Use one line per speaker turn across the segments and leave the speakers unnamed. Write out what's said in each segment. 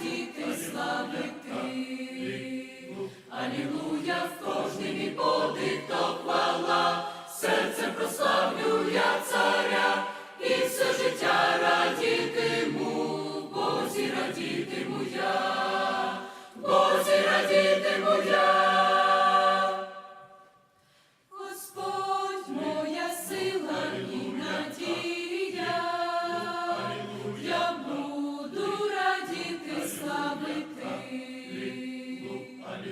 радіти, славити, Алілуя.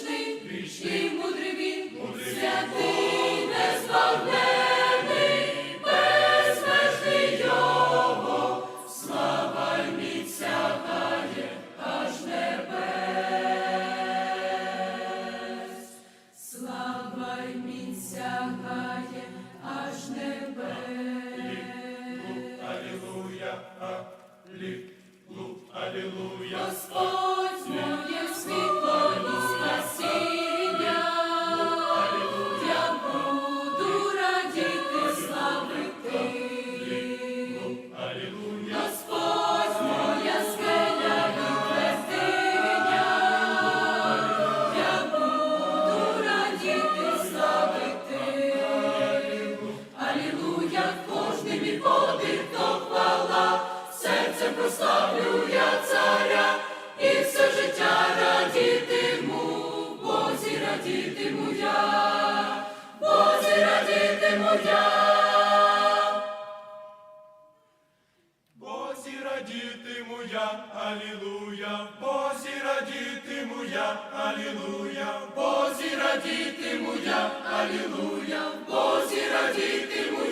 величний, і мудрий він, святий, незбавлений, безмежний його, слава й міць сягає аж небес. Слава й міць сягає аж небес.
Алілуя, алілу, алілуя.
Радітиму я. Бозі радітиму я,
алілуя, Бозі радітиму я, алілуя,
Бозі радітиму я, алілуя, Бозі радітиму я,